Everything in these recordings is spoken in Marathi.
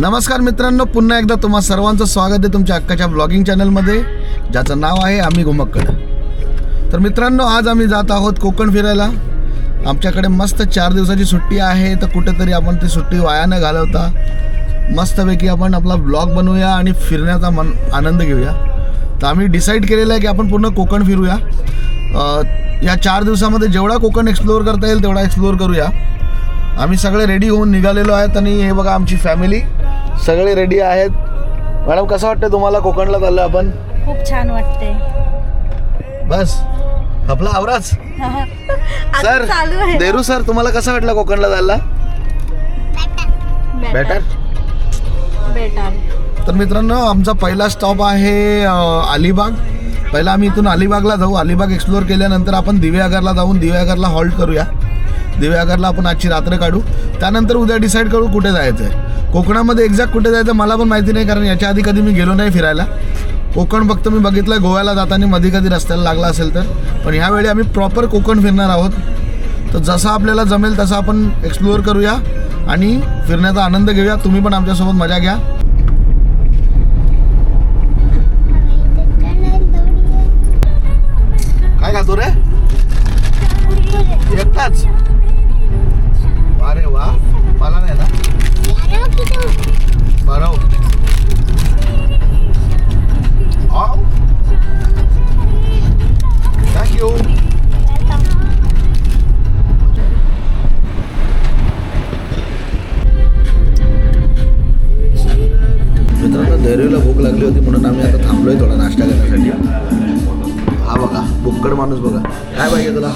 नमस्कार मित्रांनो पुन्हा एकदा तुम्हा सर्वांचं स्वागत आहे तुमच्या अक्काच्या ब्लॉगिंग चॅनलमध्ये ज्याचं नाव आहे आम्ही घुमक्कड. तर मित्रांनो आज आम्ही जात आहोत कोकण फिरायला. आमच्याकडे मस्त चार दिवसाची सुट्टी आहे तर कुठेतरी आपण ती सुट्टी वाया न घालवता. मस्तपैकी आपण आपला ब्लॉग बनवूया आणि फिरण्याचा मन आनंद घेऊया. तर आम्ही डिसाईड केलेलं आहे की आपण पूर्ण कोकण फिरूया. या चार दिवसामध्ये जेवढा कोकण एक्सप्लोअर करता येईल तेवढा एक्सप्लोअर करूया. आम्ही सगळे रेडी होऊन निघालेलो आहेत आणि हे बघा आमची फॅमिली सगळे रेडी आहेत. मॅडम कसं वाटतं तुम्हाला कोकणला चाललं आपण? खूप छान वाटते बस. आपला आवराच. आता सर चालू आहे देरू सर तुम्हाला कसं वाटलं कोकणला जायला बेटर. बेटर तर मित्रांनो आमचा पहिला स्टॉप आहे अ, अलिबाग. पहिला आम्ही इथून अलिबागला जाऊ. अलिबाग एक्सप्लोअर केल्यानंतर आपण दिव्यागरला जाऊन दिव्यागरला हॉल्ट करूया. दिव्यागरला आपण आजची रात्र काढू. त्यानंतर उद्या डिसाईड करू कुठे जायचं आहे कोकणामध्ये एक्झॅक्ट कुठे जायचं मला पण माहिती नाही कारण याच्या आधी कधी मी गेलो नाही फिरायला. कोकण फक्त मी बघितलं गोव्याला जाताना मध्ये कधी रस्त्याला लागला असेल तर. पण ह्यावेळी आम्ही प्रॉपर कोकण फिरणार आहोत. तर जसं आपल्याला जमेल तसं आपण एक्सप्लोअर करूया आणि फिरण्याचा आनंद घेऊया. तुम्ही पण आमच्यासोबत मजा घ्या. काय खातो रे? एकटाच? अरे वा मला नाही ना? बरं थँक्यू मित्रांनो धैर्यला भूक लागली होती म्हणून आम्ही आता थांबलोय थोडा नाश्ता करण्यासाठी. हा बघा भुक्कड माणूस बघा. काय पाहिजे तुला?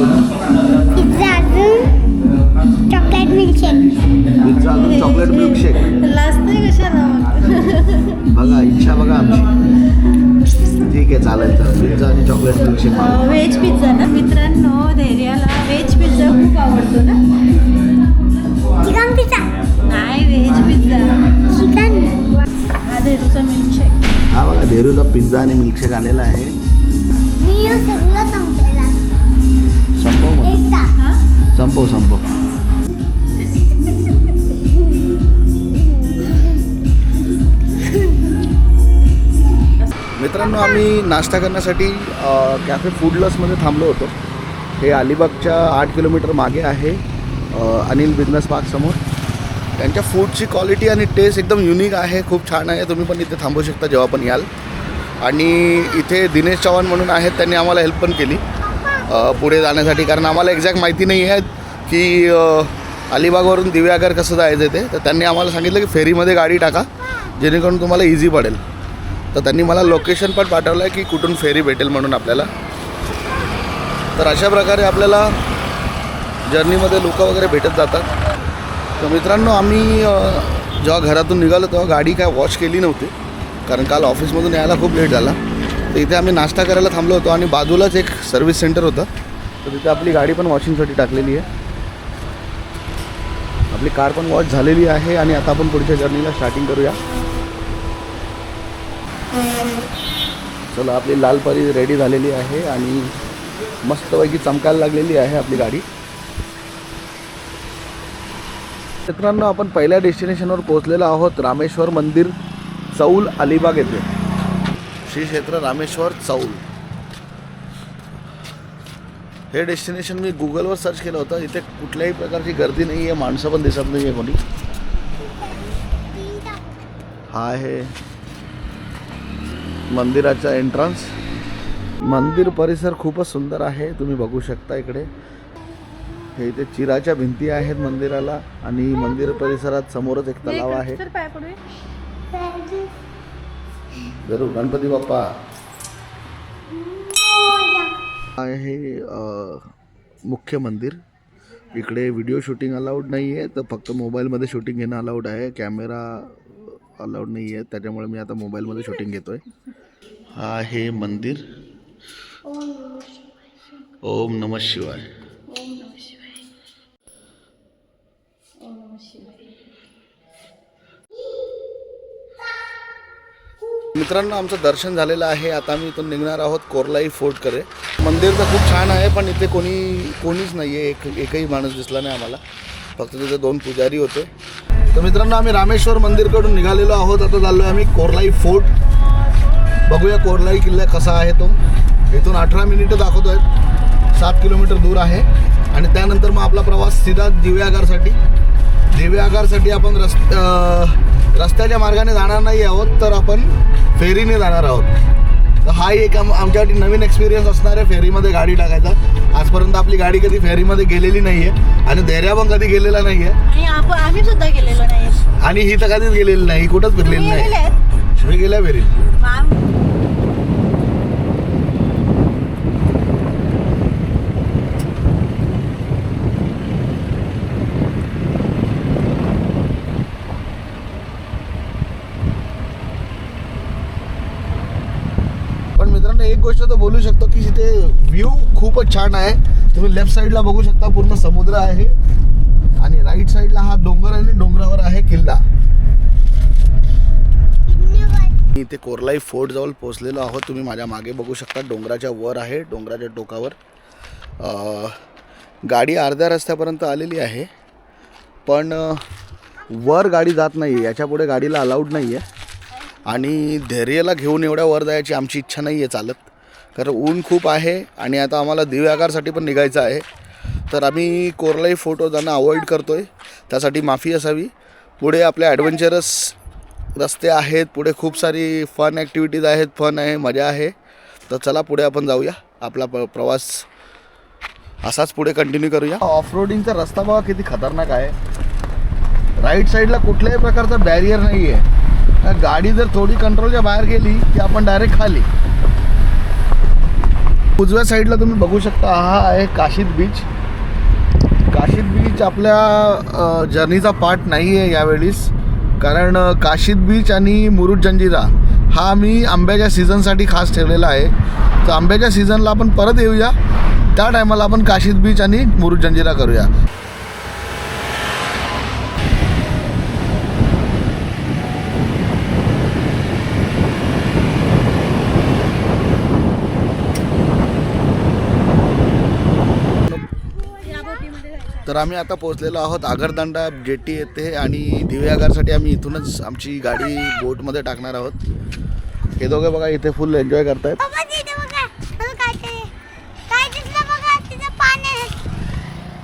व्हेज पिझ्झा ना? मित्रांनो धैर्याला व्हेज पिझ्झा खूप आवडतो ना? चिकन पिझ्झा नाही व्हेज पिझ्झा चिकन. हा धैर्यूचा मिल्कशेक हा बघा धेरूचा पिझ्झा आणि मिल्कशेक आलेला आहे. मी हे सगळं संपलेला संपव हा? संपव संपव. मित्रांनो आम्ही नाश्ता करण्यासाठी कॅफे कॅफे फूडलसमध्ये थांबलो होतो. हे अलिबागच्या आठ किलोमीटर मागे आहे अनिल बिझनेस पार्कसमोर त्यांच्या फूडची क्वालिटी आणि टेस्ट एकदम युनिक आहे खूप छान आहे. तुम्ही पण इथे थांबू शकता जेव्हा पण याल. आणि इथे दिनेश चव्हाण म्हणून आहेत त्यांनी आम्हाला हेल्प पण केली पुढे जाण्यासाठी. कारण आम्हाला एक्झॅक्ट माहिती नाही आहे की अलिबागवरून दिव्यागर कसं जायचं ते. तर त्यांनी आम्हाला सांगितलं की फेरीमध्ये गाडी टाका जेणेकरून तुम्हाला इझी पडेल. तर त्यांनी मला लोकेशन पण पाठवलं आहे की कुठून फेरी भेटेल म्हणून आपल्याला. तर अशा प्रकारे आपल्याला जर्नीमध्ये लोकं वगैरे भेटत जातात. तर मित्रांनो आम्ही जेव्हा घरातून निघालो तेव्हा गाडी काय वॉश केली नव्हती. कारण काल ऑफिसमधून यायला खूप लेट झाला. तर इथे आम्ही नाश्ता करायला थांबलो होतो आणि बाजूलाच एक सर्व्हिस सेंटर होतं. तर तिथे आपली गाडी पण वॉशिंगसाठी टाकलेली आहे. आपली कार पण वॉश झालेली आहे आणि आता आपण पुढच्या जर्नीला स्टार्टिंग करूया. चला आपली लाल परी रेडी झालेली आहे आणि मस्तपैकी चमकायला लागलेली आहे आपली गाडी. मित्रांनो आपण पहिल्या डेस्टिनेशनवर पोहोचलेलो आहोत रामेश्वर मंदिर चौल अलिबाग येथे. श्री क्षेत्र रामेश्वर चौल. हे डेस्टिनेशन मी गुगलवर सर्च केलं होतं. इथे कुठल्याही प्रकारची गर्दी नाही आहे माणसं पण दिसत नाही आहे कोणी. हा आहे. मंदिराचा एंट्रन्स मंदिर परिसर खूपच सुंदर आहे. तुम्ही बघू शकता इकडे. हे इथे चिराच्या भिंती आहेत मंदिराला आणि मंदिर परिसरात समोरच एक तलाव आहे. तर पाय पडूया जरूर गणपती बाप्पा. आहे अ, मुख्य मंदिर. इकडे व्हिडिओ शूटिंग अलाउड नाही आहे तर फक्त मोबाईलमध्ये शूटिंग घेणं अलाउड आहे. कॅमेरा अलाउड नाही आहे त्याच्यामुळे मी आता मोबाईलमध्ये शूटिंग घेतो आहे हा आहे मंदिर. ओम नम शिवाय. मित्रांनो आमचं दर्शन झालेलं आहे. आता आम्ही इथून निघणार आहोत कोरलाई फोर्टकडे मंदिर तर खूप छान आहे पण इथे कोणी कोणीच नाही आहे एक एकही माणूस दिसला नाही आम्हाला. फक्त तिथे दोन पुजारी होते. तर मित्रांनो आम्ही रामेश्वर मंदिरकडून निघालेलो आहोत. आता चाललो आम्ही कोरलाई फोर्ट. बघूया कोरलाई किल्ला कसा आहे तो. इथून अठरा मिनिटं दाखवतोय. सात किलोमीटर दूर आहे. आणि त्यानंतर मग आपला प्रवास सीधा दिव्यागारसाठी. दिव्यागारसाठी आपण रस्त रस्त्याच्या मार्गाने जाणार नाही आहोत तर आपण फेरीने जाणार आहोत. तर हा एक आम आमच्यासाठी नवीन एक्सपिरियन्स असणार आहे. फेरीमध्ये गाडी टाकायचा. आजपर्यंत आपली गाडी कधी फेरीमध्ये गेलेली नाही आहे आणि धैर्या पण कधी गेलेला नाही आहे आणि आपण आम्ही सुद्धा गेलेलो नाही आणि ही तर कधीच गेलेली नाही ही कुठंच फिरलेली नाही? शिवी गेल्या फेरीत. मित्रांनो एक गोष्ट तर बोलू शकतो की इथे व्ह्यू खूपच छान आहे. तुम्ही लेफ्ट साईडला बघू शकता पूर्ण समुद्र आहे. आणि राईट साईडला हा डोंगर आणि डोंगरावर आहे किल्ला. मी इथे कोरलाई फोर्ट जवळ पोहोचलेलो आहोत. तुम्ही माझ्या मागे बघू शकता डोंगराच्या वर आहे डोंगराच्या टोकावर. गाडी अर्ध्या रस्त्यापर्यंत आलेली आहे. पण वर गाडी जात नाही आहे याच्यापुढे गाडीला अलाउड नाही आहे आणि धैर्याला घेऊन एवढ्या वर जायची आमची इच्छा नाही आहे चालत. कारण ऊन खूप आहे आणि आता आम्हाला दिव्यागारसाठी पण निघायचं आहे. तर आम्ही कोरलाही फोटो जाणं अवॉइड करतो आहे त्यासाठी माफी असावी. पुढे आपले ॲडव्हेंचरस रस्ते आहेत. पुढे खूप सारी फन ॲक्टिव्हिटीज आहेत. फन आहे मजा आहे. तर चला पुढे आपण जाऊया. आपला प प्रवास असाच पुढे कंटिन्यू करूया. ऑफ रोडिंगचा रस्ता बघा किती खतरनाक आहे. राईट साईडला कुठल्याही प्रकारचा बॅरियर नाही आहे गाडी जर थोडी कंट्रोलच्या बाहेर गेली की आपण डायरेक्ट खाली. उजव्या साईडला तुम्ही बघू शकता हा आहे काशीद बीच काशीद बीच आपल्या जर्नीचा पार्ट नाही आहे यावेळीस. कारण काशीद बीच आणि मुरुड जंजिरा हा आम्ही आंब्याच्या सीझनसाठी खास ठेवलेला आहे. तर आंब्याच्या सीझनला आपण परत येऊया. त्या टायमाला आपण काशीद बीच आणि मुरुड जंजिरा करूया या बोटीमध्ये जायचं. तर आम्ही आता पोहोचलेलो आहोत आगरदांडा जेटी येथे आणि दिव्यागारसाठी आम्ही इथूनच आमची गाडी बोटमध्ये टाकणार आहोत. हे दोघे बघा इथे फुल एन्जॉय करतायत.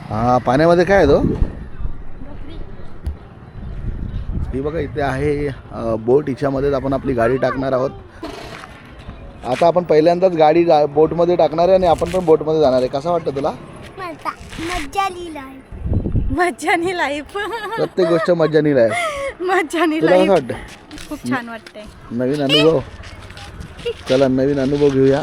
हा पाण्यामध्ये काय आहे तो? ही बघा इथे आहे बोट. हिच्यामध्येच आपण आपली गाडी टाकणार आहोत. आता आपण पहिल्यांदाच गाडी बोटमध्ये टाकणार आहे आणि आपण पण बोटमध्ये जाणार आहे. कसं वाटतं तुला? मजा मज्जा लिहिला आहे मज्जानी लाईफ प्रत्येक गोष्ट मज्जानील आहे मज्जानी तुला कसं लाईफ वाटतं खूप छान वाटतंय. नवीन अनुभव. चला नवीन अनुभव घेऊया.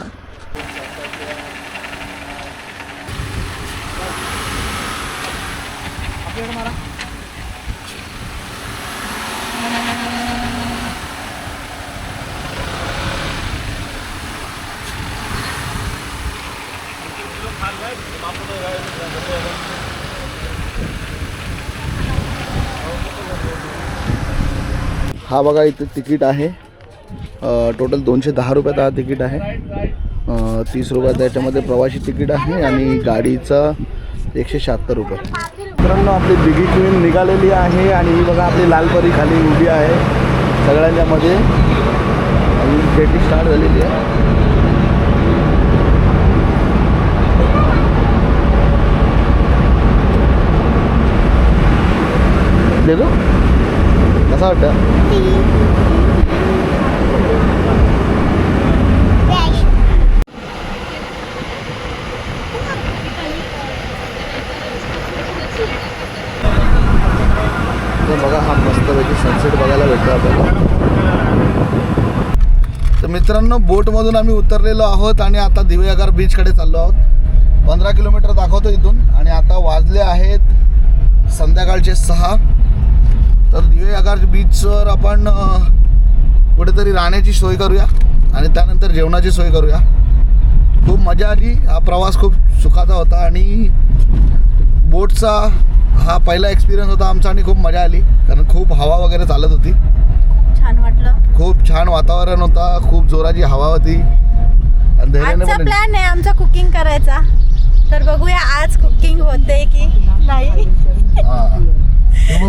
हा बघा इथे तिकीट आहे. टोटल दोनशे दहा रुपयात हा तिकीट आहे. तीस रुपयात त्याच्यामध्ये प्रवासी तिकीट आहे आणि गाडीचं एकशे शहात्तर रुपये. मित्रांनो आपली बिगी क्वीन e निघालेली आहे आणि ही बघा आपली लालपरी खाली उभी आहे. सगळ्यांच्या मध्ये आणि जेटी स्टार्ट झालेली आहे. देतो? कसं वाटतं बघा हा मस्तपैकी सनसेट बघायला भेटतो आपल्याला तर मित्रांनो बोटमधून आम्ही उतरलेलो आहोत आणि आता दिव्यागार बीचकडे चाललो आहोत. पंधरा किलोमीटर दाखवतो इथून आणि आता वाजले आहेत संध्याकाळचे सहा. तर दिव्यागार बीचवर आपण कुठेतरी राहण्याची सोय करूया आणि त्यानंतर जेवणाची सोय करूया. खूप मजा आली. हा प्रवास खूप सुखाचा होता आणि बोटचा हा पहिला एक्सपिरियन्स होता आमचा आणि खूप मजा आली. कारण खूप हवा वगैरे चालत होती. खूप छान वाटलं. खूप छान वातावरण होता. खूप जोराची हवा होती. आजचा प्लॅन आहे आमचा कुकिंग करायचा. तर बघूया आज कुकिंग होते की नाही.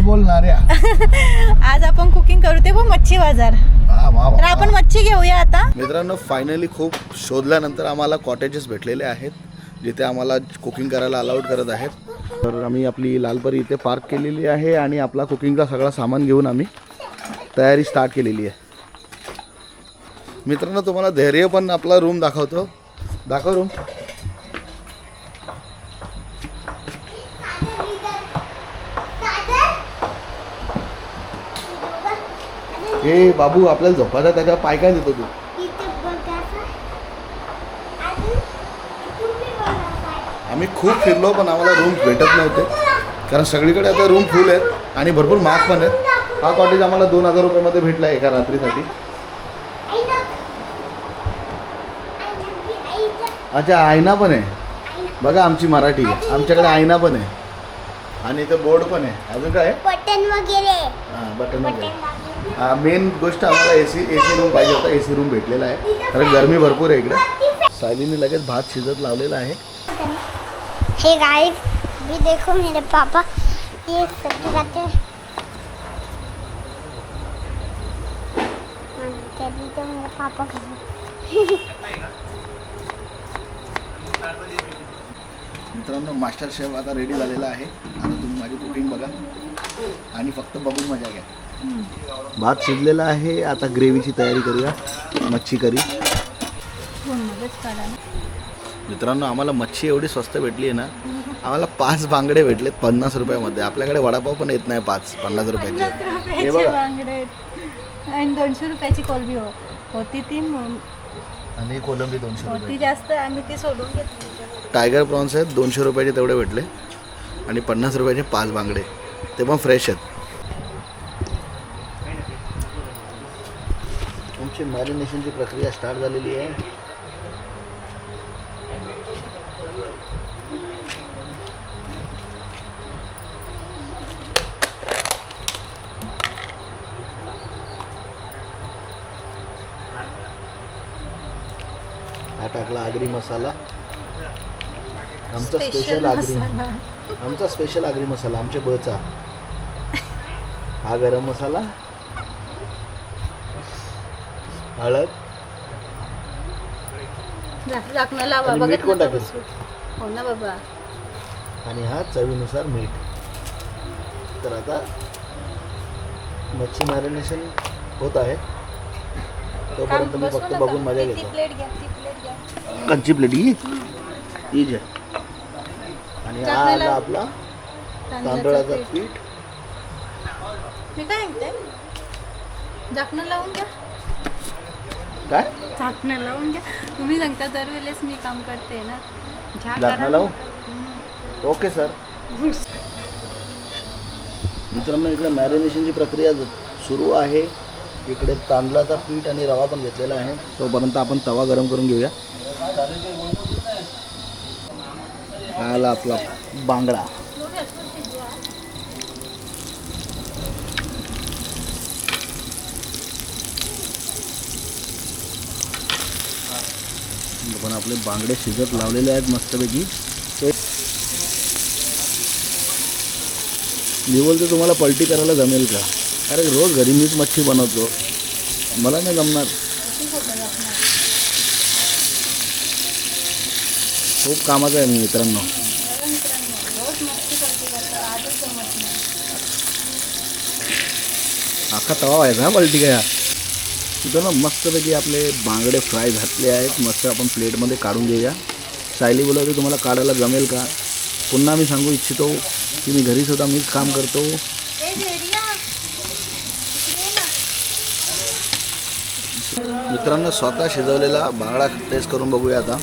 बोलणाऱ्या. आज आपण कुकिंग करू ते पण मच्छी बाजार. तर आपण मच्छी घेऊया आता. मित्रांनो फायनली खूप शोधल्यानंतर आम्हाला कॉटेजेस भेटलेले आहेत जिथे आम्हाला कुकिंग करायला अलाउड करत आहेत. तर आम्ही आपली लालपरी इथे पार्क केलेली आहे आणि आपला कुकिंगचा सगळा सामान घेऊन आम्ही तयारी स्टार्ट केलेली आहे. मित्रांनो तुम्हाला धैर्य पण आपला रूम दाखवतो. दाखव रूम हे बाबू आपल्याला झोपायचा त्याच्या पाय काय देतो तू? आम्ही खूप फिरलो पण आम्हाला रूम भेटत नव्हते. कारण सगळीकडे आता रूम फुल आहेत आणि भरपूर महाग पण आहेत. हा कॉटेज आम्हाला दोन हजार रुपयामध्ये भेटला एका रात्रीसाठी. अच्छा आयना पण आहे. बघा आमची मराठी. आहे आमच्याकडे आयना पण आहे. आणि इथं बोर्ड पण आहे. अजून काय आहे? बटन वगैरे. हां बटन वगैरे. मेन गोष्ट आम्हाला A C A C room पाहिजे होता. ए सी रूम भेटलेला आहे. कारण गरमी भरपूर आहे इकडे. सायलीने लगेच भात शिजत लावलेला आहे. हे गाइस भी देखो मेरे पापा. ये सब्जी खाते तो मेरे पापा खाते मित्रांनो मास्टर शेफ आता रेडी झालेला आहे. आता तुम्ही माझी कुकिंग बघा. आणि फक्त बघून मजा घ्या. भात शिजलेला आहे. आता ग्रेव्हीची तयारी करूया. मच्छी करी. मित्रांनो आम्हाला मच्छी एवढी स्वस्त भेटली आहे ना आम्हाला पाच बांगडे भेटलेत पन्नास रुपयामध्ये. आपल्याकडे वडापाव पण येत नाही पाच पन्नास रुपयाचे. हे बघा. बांगडे. आणि दोनशे रुपयाची कोलबी हो होती ती आणि कोलंबी दोनशे होती रुपये जास्त आम्ही ती सोडून घेतली. टायगर प्रॉन्स आहेत दोनशे रुपयाचे तेवढे भेटले. आणि पन्नास रुपयाचे पाच बांगडे. ते पण फ्रेश आहेत. मॅरिनेशनची प्रक्रिया स्टार्ट झालेली आहे. हा टाकला आगरी मसाला. आमचा स्पेशल आगरी आमचा स्पेशल आगरी मसाला आमच्या बचा हा गरम मसाला. हळद. झाकणं लावा बघत मीठ कोण. हो ना बाबा. आणि हा चवीनुसार मीठ. तर आता मच्छी मॅरिनेशन होत आहे. तोपर्यंत मी फक्त बघून मजा घेतो. प्लेट घ्या ती प्लेट घ्या. कंची प्लेट ही? आहे आणि हा आला आपला तांदळाचं पीठ. मी काय म्हणते? झाकणं लावून घ्या. काय? झाकणं लावून घ्या. तुम्ही सांगता दरवेळेस मी काम करते ना. झाकणं करा. लावू? Okay sir. मित्रांनो इकडे मॅरिनेशनची प्रक्रिया ज- सुरू आहे. इकडे तांदळाचा पीठ आणि रवा पण घेतलेला आहे. तोपर्यंत आपण तवा गरम करून घेऊया. आला आपला बांगडा पण आपले बांगडे शिजत लावलेले आहेत मस्तपैकी. ते मी तुम्हाला पलटी करायला जमेल का? अरे रोज घरी मीच मच्छी बनवतो. मला नाही जमणार. खूप कामाचं आहे मी मित्रांनो. अख्खा तवा व्हायचा हा पलटी काय तिथं ना मस्तपैकी आपले बांगडे फ्राय घातले आहेत. मस्त आपण प्लेटमध्ये काढून घेऊया. सायली बोलवते तुम्हाला काढायला जमेल का? पुन्हा मी सांगू इच्छितो की मी घरीसुद्धा मीच काम करतो. मित्रांनो स्वतः शिजवलेला बांगडा टेस्ट करून बघूया आता.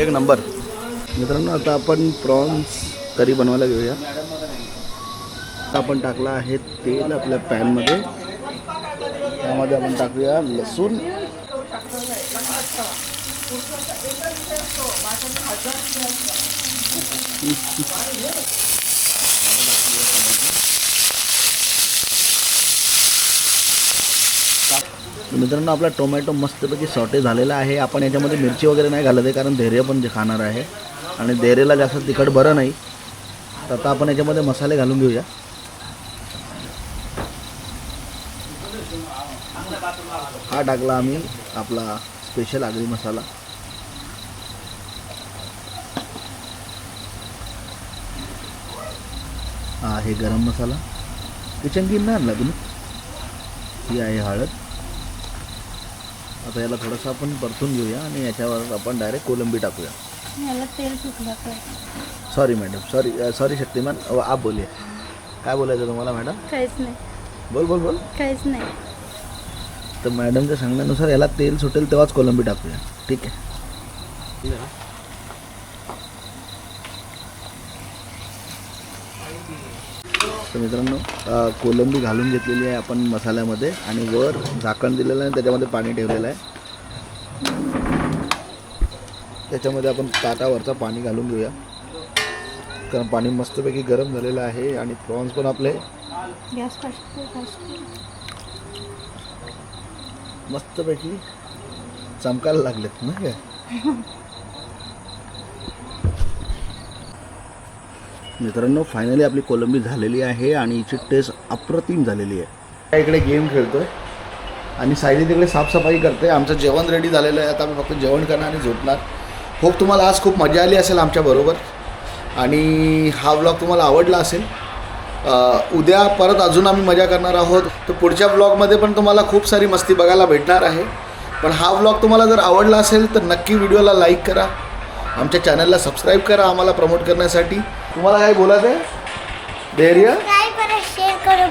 एक नंबर. मित्रांनो आता आपण प्रॉन्स करी बनवायला घेऊया. आपण टाकला आहे तेल आपल्या पॅनमध्ये त्यामध्ये आपण टाकूया लसूण. मित्रांनो आपला टोमॅटो मस्तपैकी सॉटे झालेला आहे. आपण याच्यामध्ये मिरची वगैरे नाही घालत आहे कारण धैर्य पण जे खाणार आहे. आणि धैर्यला जास्त तिखट बरं नाही. तर आता आपण याच्यामध्ये मसाले घालून घेऊया. हा टाकला आम्ही आपला स्पेशल आगरी मसाला. हा आहे गरम मसाला. किचन किन नाही आणला तुम्ही? ही आहे हळद. आता याला थोडंसं आपण परतून घेऊया आणि याच्यावर आपण डायरेक्ट कोलंबी टाकूया. याला तेल सुटलं तर sorry madam sorry sorry Shaktimaan. आप बोलिए. काय बोलायचं तुम्हाला मॅडम काहीच नाही. बोल बोल बोल. काहीच नाही. तर मॅडमच्या सांगण्यानुसार याला तेल सुटेल तेव्हाच कोलंबी टाकूया. ठीक आहे? तर मित्रांनो कोलंबी घालून घेतलेली आहे आपण मसाल्यामध्ये आणि वर झाकण दिलेलं आहे त्याच्यामध्ये पाणी ठेवलेलं आहे. त्याच्यामध्ये आपण ताटावरचं पाणी घालून घेऊया. कारण पाणी मस्तपैकी गरम झालेलं आहे आणि प्रॉन्स पण आपले मस्तपैकी चमकायला लागलेत ना काय मित्रांनो फायनली आपली कोलंबी झालेली आहे आणि हिची टेस्ट अप्रतिम झालेली आहे. त्या इकडे गेम खेळतोय. आणि सायली तिकडे साफसफाई करते आमचं जेवण रेडी झालेलं आहे. आता आम्ही फक्त जेवण करणार आणि झोपणार. होप तुम्हाला आज खूप मजा आली असेल आमच्याबरोबर आणि हा व्लॉग तुम्हाला आवडला असेल उद्या परत अजून आम्ही मजा करणार आहोत. तर पुढच्या ब्लॉगमध्ये पण तुम्हाला खूप सारी मस्ती बघायला भेटणार आहे. पण हा व्लॉग तुम्हाला जर आवडला असेल तर नक्की व्हिडिओला लाईक करा. आमच्या चॅनलला सबस्क्राईब करा आम्हाला प्रमोट करण्यासाठी. तुम्हाला काय बोलायचं आहे धैर्य शेअर करू